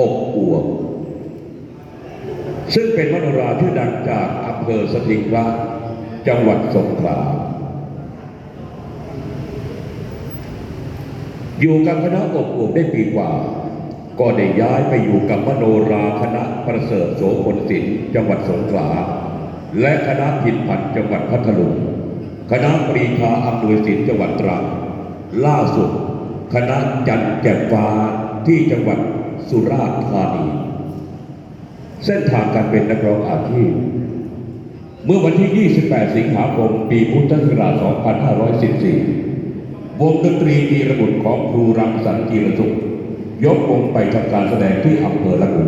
อกอวบซึ่งเป็นมโนราที่ดังจากอำเภอสถิงระจังหวัดสงขลาอยู่กับคณะอบอวบได้ปีกว่า ก็ได้ย้ายไปอยู่กับมโนราคณะประเสริฐโสพลศิลป์จังหวัดสงขลาและคณะพินพันจังหวัดพัทลุงคณะปรีชาอำนวยศิลป์จังหวัดตรังล่าสุด คณะจันแจ่ฟ้าที่จังหวัด สุราษฎร์ธานี เส้นทางการเป็นนักร้องอาชีพ เมื่อวันที่ 28 สิงหาคม ปีพุทธศักราช 2514 วงดนตรีมีระบุของครูรังสรรค์กีรสุขยกวงไปทำการแสดงที่อำเภอละงู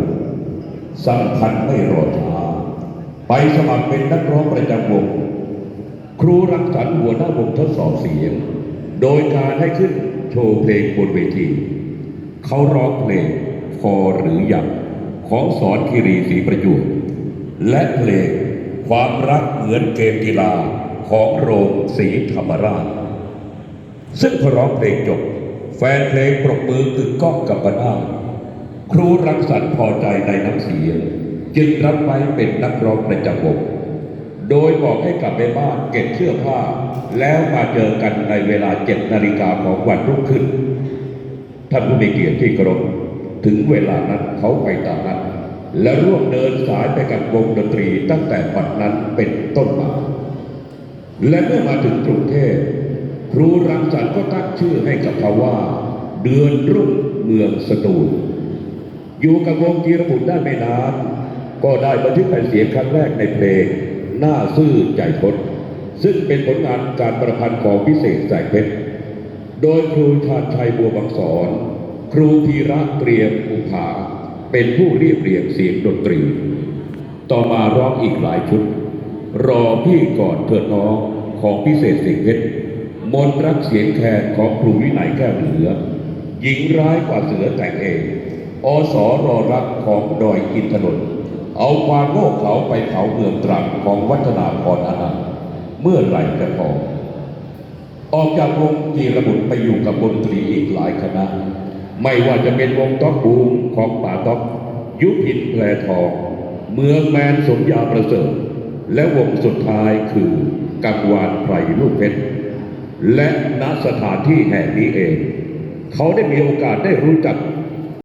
สำคัญไม่รอช้าไปสมัครเป็นนักร้องประจำวง ครูรังสรรค์หัวหน้าวงทดสอบเสียง โดยการให้ขึ้นโชว์เพลงบนเวที เขาร้องเพลง พอหรือยังของสอนคีรีศรีประยุทธ์และเพลงความรักเหมือนเกมกีฬาของโรงศรีธรรมราช ซึ่งพอร้องเพลงจบ แฟนเพลงปรบมือกึกก้องกับบรรดาครูรังสรรค์พอใจในน้ำเสียง จึงรับไว้เป็นนักร้องประจำวงโดยบอกให้กลับไปบ้านเก็บเสื้อผ้า แล้วมาเจอกันในเวลาเจ็ดนาฬิกาของวันรุ่งขึ้น ท่านผู้มีเกียรติที่เคารพ ถึงเวลานั้นเขาไปตามนั้น และร่วมเดินสายไปกับวงดนตรีตั้งแต่ปัดนั้นเป็นต้นมา และเมื่อมาถึงกรุงเทพครูรังสรรค์ก็ตั้งชื่อให้กับเขาว่า เดือนรุ่งเมืองสตูลอยู่กับวงกีรบุตรได้ไม่นาน ก็ได้บันทึกแผ่นเสียงครั้งแรกในเพลง หน้าซื่อใจคดซึ่งเป็นผลงานการประพันธ์ของพิเศษแสงเพชร โดยครูชาญชัยบัวบางสอน ครูพีระเตรียมอุภาเป็นผู้เรียบเรียงเสียงดนตรี ต่อมาร้องอีกหลายชุด รอพี่ก่อนเถิดน้องของพิเศษเสียงเพชรมนต์รักเสียงแคนของครูวินัยแก้วเหลือ หญิงร้ายกว่าเสือแต่งเอง อสอรอรักของดอยอินทนนท์เอาความโง่เขาไปเผาเมืองตรังของวัฒนาพรอนันต์เมื่อไหร่จะพอออกจากวงจีระบุตรไปอยู่กับดนตรีอีกหลายคณะ ไม่ว่าจะเป็นวงต๊อกบูมของป่าต๊อกยุพินแพรทอง เมืองแมนสมยาประเสริฐ และวงสุดท้ายคือกังวานไพรลูกเพชรและณสถานที่แห่งนี้เอง เขาได้มีโอกาสได้รู้จัก